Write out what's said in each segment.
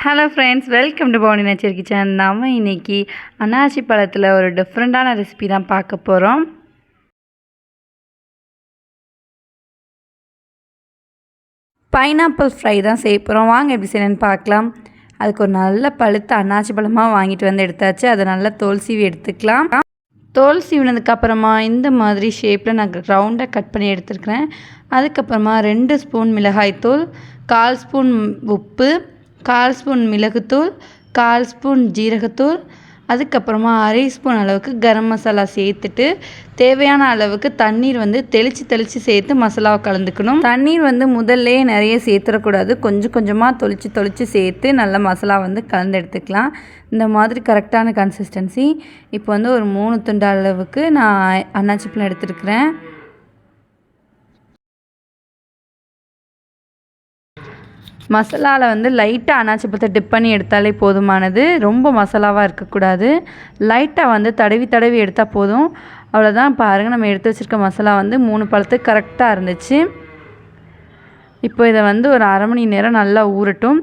Hello friends welcome to பவுனி nature kitchen நம்ம இன்னைக்கு அன்னாசி பழத்தில் ஒரு டிஃப்ரெண்ட்டான ரெசிபி தான் பார்க்க போகிறோம் பைனாப்பிள் ஃப்ரை தான் செய்ய போகிறோம் வாங்க எப்படி செய்யணும்னு பார்க்கலாம். அதுக்கு ஒரு நல்ல பழுத்த அன்னாசி பழமாக வாங்கிட்டு வந்து எடுத்தாச்சு. அதை நல்லா தோல் சீவி எடுத்துக்கலாம். தோல் சீவினதுக்கப்புறமா இந்த மாதிரி ஷேப்பில் நான் ரவுண்டாக கட் பண்ணி எடுத்துருக்கிறேன். அதுக்கப்புறமா ரெண்டு ஸ்பூன் மிளகாய்த்தூள் கால் ஸ்பூன் உப்பு கால் ஸ்பூன் மிளகுத்தூள் கால் ஸ்பூன் ஜீரகத்தூள் அதுக்கப்புறமா அரை ஸ்பூன் அளவுக்கு கரம் மசாலா சேர்த்துட்டு தேவையான அளவுக்கு தண்ணீர் வந்து தெளித்து தெளித்து சேர்த்து மசாலாவை கலந்துக்கணும். தண்ணீர் வந்து முதல்லே நிறைய சேர்த்துடக்கூடாது. கொஞ்சம் கொஞ்சமாக தொளித்து தொளித்து சேர்த்து நல்ல மசாலா வந்து கலந்து எடுத்துக்கலாம் இந்த மாதிரி கரெக்டான கன்சிஸ்டன்சி இப்போ வந்து ஒரு மூணு துண்டு அளவுக்கு நான் அன்னாச்சிப்பழம் எடுத்துருக்கிறேன். மசாலாவில் வந்து லைட்டாக அனாச்சி பத்தை டிப் பண்ணி எடுத்தாலே போதுமானது. ரொம்ப மசாலாவாக இருக்கக்கூடாது. லைட்டாக வந்து தடவி தடவி எடுத்தால் போதும். அவ்வளோதான் பாருங்கள் நம்ம எடுத்து வச்சுருக்க மசாலா வந்து மூணு பழத்துக்கு கரெக்டாக இருந்துச்சு. இப்போ இதை வந்து ஒரு அரை மணி நேரம் நல்லா ஊறட்டும்.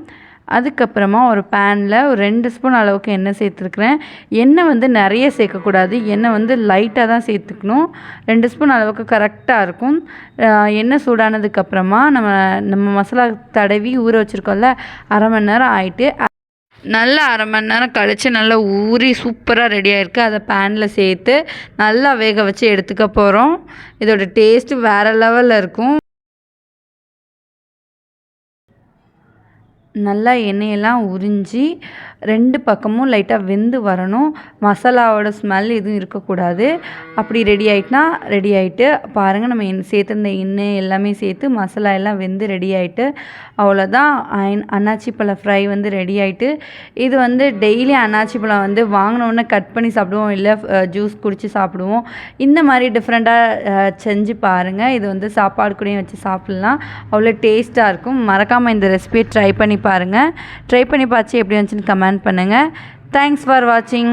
அதுக்கப்புறமா ஒரு பேனில் ஒரு ரெண்டு ஸ்பூன் அளவுக்கு எண்ணெய் சேர்த்துருக்குறேன். எண்ணெய் வந்து நிறைய சேர்க்கக்கூடாது. எண்ணெய் வந்து லைட்டாக தான் சேர்த்துக்கணும். ரெண்டு ஸ்பூன் அளவுக்கு கரெக்டாக இருக்கும். எண்ணெய் சூடானதுக்கப்புறமா நம்ம நம்ம மசாலா தடவி ஊற வச்சுருக்கோம்ல அரை மணி நேரம் ஆகிட்டு நல்லா அரை மணி நேரம் கழித்து நல்லா ஊறி சூப்பராக ரெடி ஆகிருக்கு அதை பேனில் சேர்த்து நல்லா வேக வச்சு எடுத்துக்க போகிறோம் இதோட டேஸ்ட்டு வேறு லெவலில் இருக்கும். நல்லா எண்ணெயெல்லாம் உறிஞ்சி ரெண்டு பக்கமும் லைட்டாக வெந்து வரணும். மசாலாவோட ஸ்மெல் எதுவும் இருக்கக்கூடாது. அப்படி ரெடி ஆகிட்டுனா ரெடி ஆகிட்டு பாருங்கள் நம்ம என் சேர்த்துருந்த எண்ணெய் எல்லாமே சேர்த்து மசாலா எல்லாம் வெந்து ரெடி ஆகிட்டு அவ்வளோதான் அன்னாச்சி பழம் ஃப்ரை வந்து ரெடி ஆகிட்டு இது வந்து டெய்லி அன்னாச்சி பழம் வந்து வாங்கினோடனே கட் பண்ணி சாப்பிடுவோம் இல்லை ஜூஸ் குடித்து சாப்பிடுவோம். இந்த மாதிரி டிஃப்ரெண்ட்டாக செஞ்சு பாருங்கள் இது வந்து சாப்பாடு கூடயும் வச்சு சாப்பிட்லாம். அவ்வளோ டேஸ்ட்டாக இருக்கும். மறக்காமல் இந்த ரெசிபியை ட்ரை பண்ணி பாருங்கள் ட்ரை பண்ணி பார்த்து எப்படி வந்துச்சுன்னு கமெண்ட் பண்ணுங்கள் தேங்க்ஸ் ஃபார் வாட்சிங்